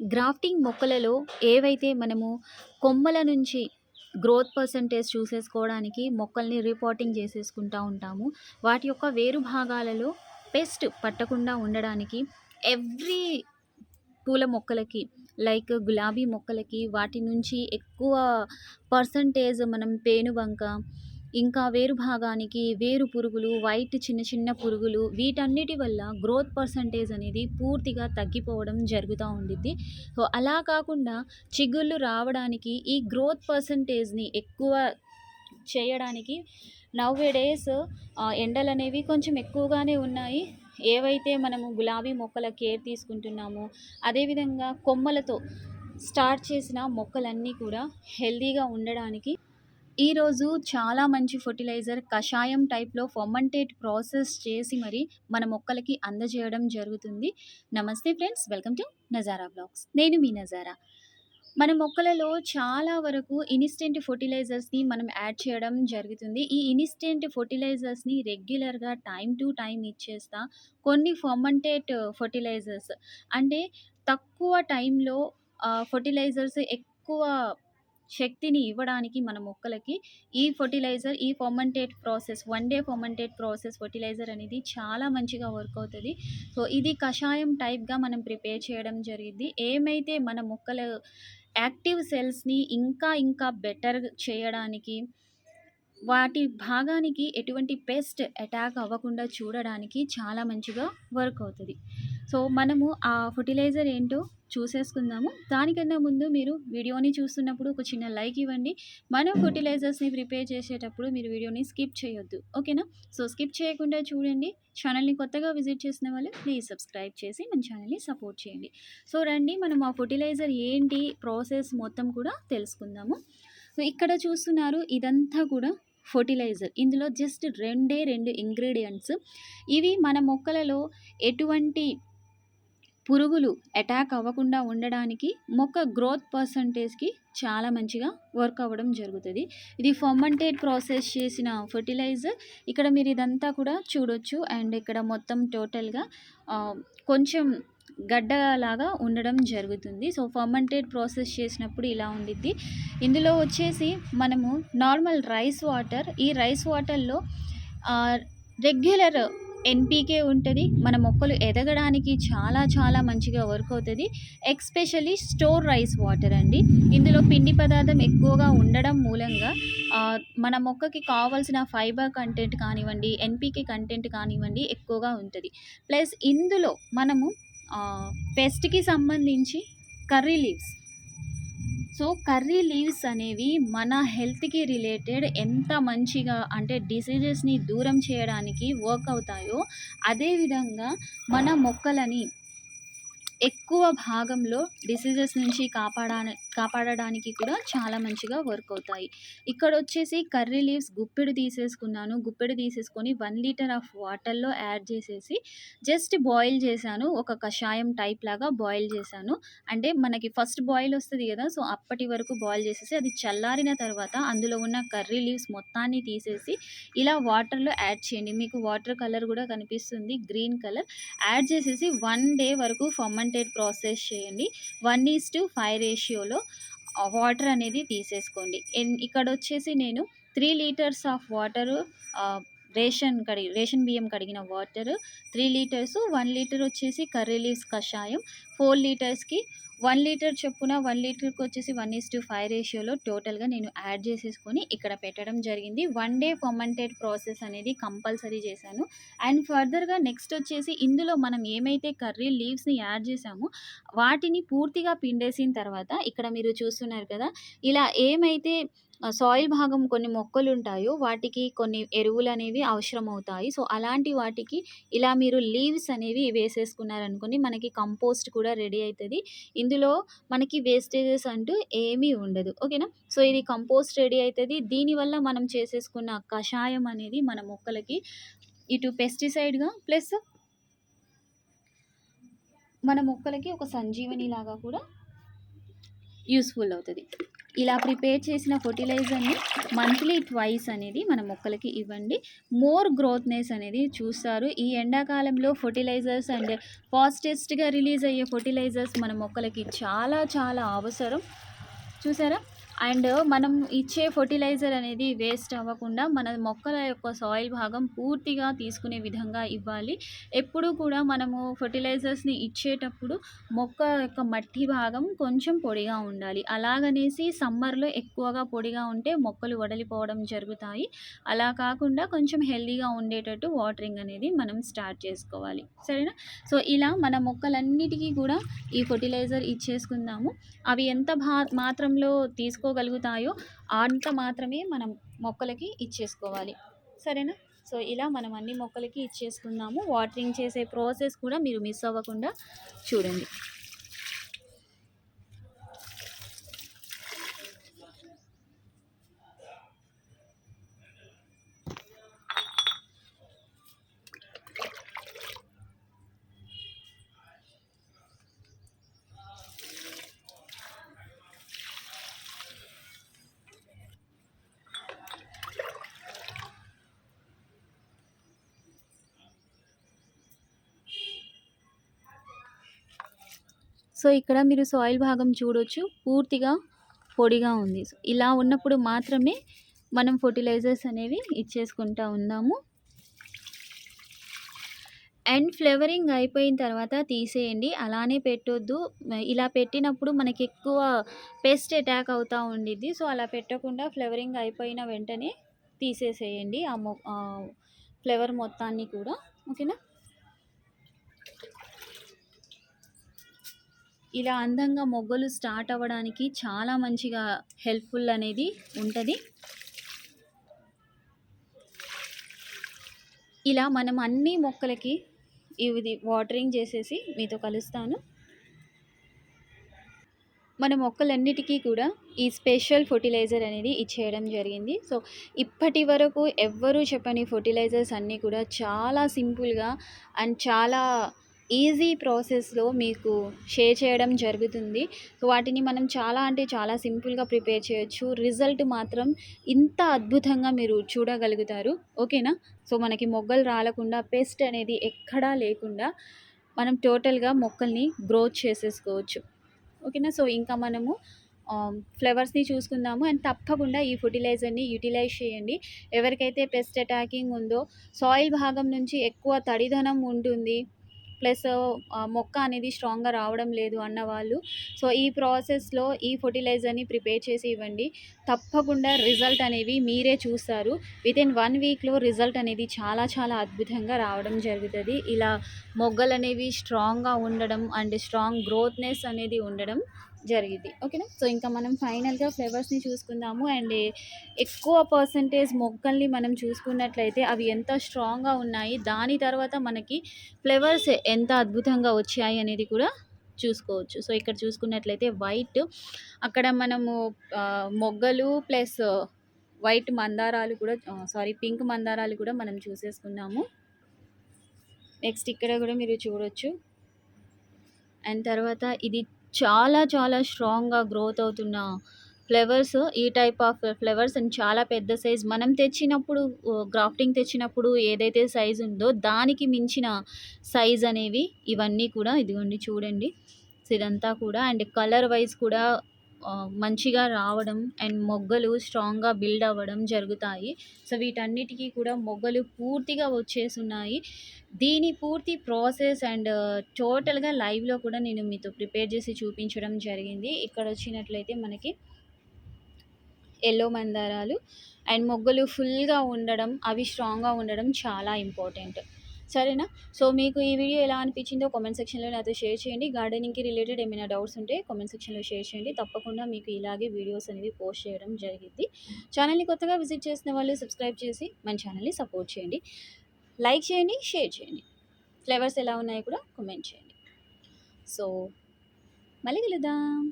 Grafting మొక్కలలో ఏవైతే మనము కొమ్మల నుంచి గ్రోత్ పర్సంటేజ్ చూసేసుకోవడానికి మొక్కల్ని రిపోర్టింగ్ చేసేసుకుంటూ ఉంటాము వాటి యొక్క వేరు భాగాలలో పెస్ట్ పట్టకుండా ఉండడానికి ఎవ్రీ పూల మొక్కలకి లైక్ గులాబీ మొక్కలకి వాటి నుంచి ఎక్కువ పర్సంటేజ్ మనం పేనుబంక ఇంకా వేరు భాగానికి వేరు పురుగులు వైట్ చిన్న చిన్న పురుగులు వీటన్నిటి వల్ల గ్రోత్ పర్సంటేజ్ అనేది పూర్తిగా తగ్గిపోవడం జరుగుతూ ఉండిద్ది. సో అలా కాకుండా చిగుళ్ళు రావడానికి ఈ గ్రోత్ పర్సంటేజ్ని ఎక్కువ చేయడానికి నవ్ డేస్ ఎండలు అనేవి కొంచెం ఎక్కువగానే ఉన్నాయి. ఏవైతే మనము గులాబీ మొక్కల కేర్ తీసుకుంటున్నామో అదేవిధంగా కొమ్మలతో స్టార్ట్ చేసిన మొక్కలన్నీ కూడా హెల్దీగా ఉండడానికి ఈరోజు చాలా మంచి ఫర్టిలైజర్ కషాయం టైప్లో ఫొమంటేట్ ప్రాసెస్ చేసి మరి మన మొక్కలకి అందజేయడం జరుగుతుంది. నమస్తే friends welcome to Nazara vlogs నేను మీ నజారా మన మొక్కలలో చాలా వరకు ఇన్స్టెంట్ ఫర్టిలైజర్స్ని మనం యాడ్ చేయడం జరుగుతుంది. ఈ ఇన్స్టెంట్ ఫర్టిలైజర్స్ని రెగ్యులర్గా టైం టు టైం ఇచ్చేస్తా కొన్ని ఫర్మంటేట్ ఫర్టిలైజర్స్ అంటే తక్కువ టైంలో ఫర్టిలైజర్స్ ఎక్కువ శక్తిని ఇవ్వడానికి మన మొక్కలకి ఈ ఫర్టిలైజర్ ఈ fermented process one day fermented process fertiliser అనేది చాలా మంచిగా వర్క్ అవుతుంది. సో ఇది కషాయం టైప్గా మనం ప్రిపేర్ చేయడం జరిగింది. ఏమైతే మన మొక్కల యాక్టివ్ సెల్స్ని ఇంకా ఇంకా బెటర్ చేయడానికి వాటి భాగానికి ఎటువంటి పెస్ట్ అటాక్ అవ్వకుండా చూడడానికి చాలా మంచిగా వర్క్ అవుతుంది. సో మనము ఆ ఫర్టిలైజర్ ఏంటో చూసేసుకుందాము. దానికన్నా ముందు మీరు వీడియోని చూస్తున్నప్పుడు ఒక చిన్న లైక్ ఇవ్వండి. మనం ఫర్టిలైజర్స్ని ప్రిపేర్ చేసేటప్పుడు మీరు వీడియోని స్కిప్ చేయొద్దు. ఓకేనా? సో స్కిప్ చేయకుండా చూడండి. ఛానల్ని కొత్తగా విజిట్ చేసిన వాళ్ళు ప్లీజ్ సబ్స్క్రైబ్ చేసి మన ఛానల్ని సపోర్ట్ చేయండి. సో రండి. మనం ఆ ఫర్టిలైజర్ ఏంటి ప్రాసెస్ మొత్తం కూడా తెలుసుకుందాము. సో ఇక్కడ చూస్తున్నారు ఇదంతా కూడా ఫర్టిలైజర్. ఇందులో జస్ట్ రెండే రెండు ఇంగ్రీడియంట్స్. ఇవి మన మొక్కలలో ఎటువంటి పురుగులు అటాక్ అవ్వకుండా ఉండడానికి మొక్క గ్రోత్ పర్సంటేజ్కి చాలా మంచిగా వర్క్ అవ్వడం జరుగుతుంది. ఇది ఫర్మంటేట్ ప్రాసెస్ చేసిన ఫర్టిలైజర్ ఇక్కడ మీరు ఇదంతా కూడా చూడొచ్చు. అండ్ ఇక్కడ మొత్తం టోటల్గా కొంచెం గడ్డలాగా ఉండడం జరుగుతుంది. సో ఫర్మంటేట్ ప్రాసెస్ చేసినప్పుడు ఇలా ఉండిద్ది. ఇందులో వచ్చేసి మనము నార్మల్ రైస్ వాటర్ ఈ రైస్ వాటర్లో రెగ్యులర్ ఎన్పీకే ఉంటుంది. మన మొక్కలు ఎదగడానికి చాలా చాలా మంచిగా వర్క్ అవుతుంది. ఎక్స్పెషలీ స్టోర్ రైస్ వాటర్ అండి. ఇందులో పిండి పదార్థం ఎక్కువగా ఉండడం మూలంగా మన మొక్కకి కావాల్సిన ఫైబర్ కంటెంట్ కానివ్వండి ఎన్పీకే కంటెంట్ కానివ్వండి ఎక్కువగా ఉంటుంది. ప్లస్ ఇందులో మనము పెస్ట్కి సంబంధించి curry leaves so curry leaves అనేవి మన హెల్త్కి రిలేటెడ్ ఎంత మంచిగా అంటే డిసీజెస్ని దూరం చేయడానికి వర్క్ అవుతాయో అదేవిధంగా మన మొక్కలని ఎక్కువ భాగంలో డిసీజెస్ నుంచి కాపాడా కాపాడడానికి కూడా చాలా మంచిగా వర్క్ అవుతాయి. ఇక్కడ వచ్చేసి కర్రీ లీవ్స్ గుప్పెడు తీసేసుకున్నాను. గుప్పెడు తీసేసుకొని వన్ లీటర్ ఆఫ్ వాటర్లో యాడ్ చేసేసి జస్ట్ బాయిల్ చేశాను. ఒక కషాయం టైప్ లాగా బాయిల్ చేశాను. అంటే మనకి ఫస్ట్ బాయిల్ వస్తుంది కదా సో అప్పటి వరకు బాయిల్ చేసేసి అది చల్లారిన తర్వాత అందులో ఉన్న కర్రీ లీవ్స్ మొత్తాన్ని తీసేసి ఇలా వాటర్లో యాడ్ చేయండి. మీకు వాటర్ కలర్ కూడా కనిపిస్తుంది గ్రీన్ కలర్ యాడ్ చేసేసి వన్ డే వరకు ఫర్మెంట్ ప్రాసెస్ చేయండి. వన్ ఈస్ టు ఫైవ్ రేషియోలో వాటర్ అనేది తీసేసుకోండి. ఇక్కడ వచ్చేసి నేను three litres of water ration కడిగి రేషన్ బియ్యం కడిగిన water three litres one litre వచ్చేసి కర్రీ లీవ్స్ కషాయం ఫోర్ లీటర్స్కి వన్ లీటర్ చొప్పున వన్ లీటర్కి వచ్చేసి వన్ ఈస్ టు ఫైవ్ రేషియోలో టోటల్గా నేను యాడ్ చేసేసుకొని ఇక్కడ పెట్టడం జరిగింది. వన్ డే ఫర్మంటెడ్ ప్రాసెస్ అనేది కంపల్సరీ చేశాను. అండ్ ఫర్దర్గా నెక్స్ట్ వచ్చేసి ఇందులో మనం ఏమైతే కర్రీ లీవ్స్ని యాడ్ చేసామో వాటిని పూర్తిగా పిండేసిన తర్వాత ఇక్కడ మీరు చూస్తున్నారు కదా ఇలా ఏమైతే సాయిల్ భాగం కొన్ని మొక్కలు ఉంటాయో వాటికి కొన్ని ఎరువులు అనేవి అవసరం అవుతాయి సో అలాంటి వాటికి ఇలా మీరు లీవ్స్ అనేవి వేసేసుకున్నారనుకోండి మనకి కంపోస్ట్ కూడా రెడీ అవుతుంది ఇందులో మనకి వేస్టేజెస్ అంటూ ఏమీ ఉండదు. ఓకేనా? సో ఇది కంపోస్ట్ రెడీ అవుతుంది దీనివల్ల మనం చేసేసుకున్న కషాయం అనేది మన మొక్కలకి ఇటు పెస్టిసైడ్గా ప్లస్ మన మొక్కలకి ఒక సంజీవని లాగా కూడా యూస్ఫుల్ అవుతుంది. ఇలా ప్రిపేర్ చేసిన ఫర్టిలైజర్ని మంత్లీ ట్వైస్ అనేది మన మొక్కలకి ఇవ్వండి. మోర్ గ్రోత్నెస్ అనేది చూస్తారు. ఈ ఎండాకాలంలో ఫర్టిలైజర్స్ అండ్ ఫాస్టెస్ట్గా రిలీజ్ అయ్యే ఫర్టిలైజర్స్ మన మొక్కలకి చాలా చాలా అవసరం. చూసారా? అండ్ మనం ఇచ్చే ఫర్టిలైజర్ అనేది వేస్ట్ అవ్వకుండా మన మొక్కల యొక్క సాయిల్ భాగం పూర్తిగా తీసుకునే విధంగా ఇవ్వాలి. ఎప్పుడూ కూడా మనము ఫర్టిలైజర్స్ని ఇచ్చేటప్పుడు మొక్క యొక్క మట్టి భాగం కొంచెం పొడిగా ఉండాలి. అలాగనేసి సమ్మర్లో ఎక్కువగా పొడిగా ఉంటే మొక్కలు వడలిపోవడం జరుగుతాయి. అలా కాకుండా కొంచెం హెల్దీగా ఉండేటట్టు వాటరింగ్ అనేది మనం స్టార్ట్ చేసుకోవాలి. సరేనా? సో ఇలా మన మొక్కలన్నిటికీ కూడా ఈ ఫర్టిలైజర్ ఇచ్చేసుకుందాము. అవి ఎంత భా మాత్రంలో తీసుకో తీసుకోగలుగుతాయో అంత మాత్రమే మనం మొక్కలకి ఇచ్చేసుకోవాలి. సరేనా? సో ఇలా మనం అన్ని మొక్కలకి ఇచ్చేసుకుందాము. వాటరింగ్ చేసే ప్రాసెస్ కూడా మీరు మిస్ అవ్వకుండా చూడండి. సో ఇక్కడ మీరు సాయిల్ భాగం చూడొచ్చు. పూర్తిగా పొడిగా ఉంది. ఇలా ఉన్నప్పుడు మాత్రమే మనం ఫర్టిలైజర్స్ అనేవి ఇచ్చేసుకుంటా ఉన్నాము. అండ్ ఫ్లేవరింగ్ అయిపోయిన తర్వాత తీసేయండి. అలానే పెట్టొద్దు. ఇలా పెట్టినప్పుడు మనకి ఎక్కువ పెస్ట్ అటాక్ అవుతూ ఉండిద్ది. సో అలా పెట్టకుండా ఫ్లేవరింగ్ అయిపోయిన వెంటనే తీసేసేయండి. ఆ మొ ఫ్లేవర్ మొత్తాన్ని కూడా. ఓకేనా? ఇలా అందంగా మొగ్గలు స్టార్ట్ అవ్వడానికి చాలా మంచిగా హెల్ప్ఫుల్ అనేది ఉంటుంది. ఇలా మనం అన్ని మొక్కలకి ఇది వాటరింగ్ చేసేసి మీతో కలుస్తాను. మన మొక్కలన్నిటికీ కూడా ఈ స్పెషల్ ఫర్టిలైజర్ అనేది ఇచ్చేయడం జరిగింది. సో ఇప్పటి వరకు ఎవ్వరూ చెప్పని ఫర్టిలైజర్స్ అన్నీ కూడా చాలా సింపుల్గా అండ్ చాలా ఈజీ ప్రాసెస్లో మీకు షేర్ చేయడం జరుగుతుంది. సో వాటిని మనం చాలా అంటే చాలా సింపుల్గా ప్రిపేర్ చేయొచ్చు. రిజల్ట్ మాత్రం ఇంత అద్భుతంగా మీరు చూడగలుగుతారు. ఓకేనా? సో మనకి మొగ్గలు రాలకుండా పెస్ట్ అనేది ఎక్కడా లేకుండా మనం టోటల్గా మొక్కల్ని గ్రోత్ చేసేసుకోవచ్చు. ఓకేనా? సో ఇంకా మనము ఫ్లవర్స్ని చూసుకుందాము. అండ్ తప్పకుండా ఈ ఫర్టిలైజర్ని యూటిలైజ్ చేయండి. ఎవరికైతే పెస్ట్ అటాకింగ్ ఉందో సాయిల్ భాగం నుంచి ఎక్కువ తడిదనం ఉంటుంది. ప్లస్ మొక్క అనేది స్ట్రాంగ్గా రావడం లేదు అన్న వాళ్ళు. సో ఈ ప్రాసెస్లో ఈ ఫర్టిలైజర్ని ప్రిపేర్ చేసి ఇవ్వండి. తప్పకుండా రిజల్ట్ అనేవి మీరే చూస్తారు. విత్ ఇన్ వన్ వీక్లో రిజల్ట్ అనేది చాలా చాలా అద్భుతంగా రావడం జరుగుతుంది. ఇలా మొగ్గలు అనేవి స్ట్రాంగ్గా ఉండడం అండ్ స్ట్రాంగ్ గ్రోత్నెస్ అనేది ఉండడం జరిగింది. ఓకేనా? సో ఇంకా మనం ఫైనల్గా ఫ్లేవర్స్ని చూసుకుందాము. అండ్ ఎక్కువ పర్సంటేజ్ మొక్కల్ని మనం చూసుకున్నట్లయితే అవి ఎంత స్ట్రాంగ్గా ఉన్నాయి దాని తర్వాత మనకి ఫ్లేవర్స్ ఎంత అద్భుతంగా వచ్చాయి అనేది కూడా చూసుకోవచ్చు. సో ఇక్కడ చూసుకున్నట్లయితే వైట్ అక్కడ మనము మొగ్గలు ప్లస్ వైట్ మందారాలు కూడా సారీ పింక్ మందారాలు కూడా మనం చూసేసుకున్నాము. నెక్స్ట్ ఇక్కడ కూడా మీరు చూడొచ్చు. అండ్ తర్వాత ఇది చాలా చాలా స్ట్రాంగ్గా గ్రోత్ అవుతున్న ఫ్లవర్స్ ఈ టైప్ ఆఫ్ ఫ్లవర్స్ అండ్ చాలా పెద్ద సైజ్. మనం తెచ్చినప్పుడు గ్రాఫ్టింగ్ తెచ్చినప్పుడు ఏదైతే సైజ్ ఉందో దానికి మించిన సైజ్ అనేవి ఇవన్నీ కూడా ఇదిగోండి చూడండి. ఇదంతా కూడా అండ్ కలర్ వైజ్ కూడా మంచిగా రావడం అండ్ మొగ్గలు స్ట్రాంగ్గా బిల్డ్ అవ్వడం జరుగుతాయి. సో వీటన్నిటికీ కూడా మొగ్గలు పూర్తిగా వచ్చేసి ఉన్నాయి దీని పూర్తి ప్రాసెస్ అండ్ టోటల్గా లైవ్లో కూడా నేను మీతో ప్రిపేర్ చేసి చూపించడం జరిగింది. ఇక్కడ వచ్చినట్లయితే మనకి ఎల్లో మందారాలు అండ్ మొగ్గలు ఫుల్గా ఉండడం అవి స్ట్రాంగ్గా ఉండడం చాలా ఇంపార్టెంట్. సరేనా? సో మీకు ఈ వీడియో ఎలా అనిపించిందో కామెంట్ సెక్షన్లో నాతో షేర్ చేయండి. గార్డెనింగ్కి రిలేటెడ్ ఏమైనా డౌట్స్ ఉంటే కామెంట్ సెక్షన్లో షేర్ చేయండి. తప్పకుండా మీకు ఇలాగే వీడియోస్ అనేవి పోస్ట్ చేయడం జరిగింది. ఛానల్ని కొత్తగా విజిట్ చేసిన వాళ్ళు సబ్స్క్రైబ్ చేసి మన ఛానల్ని సపోర్ట్ చేయండి. లైక్ చేయండి షేర్ చేయండి. ఫ్లేవర్స్ ఎలా ఉన్నాయో కూడా కామెంట్ చేయండి. సో మళ్ళీ కలుద్దాం.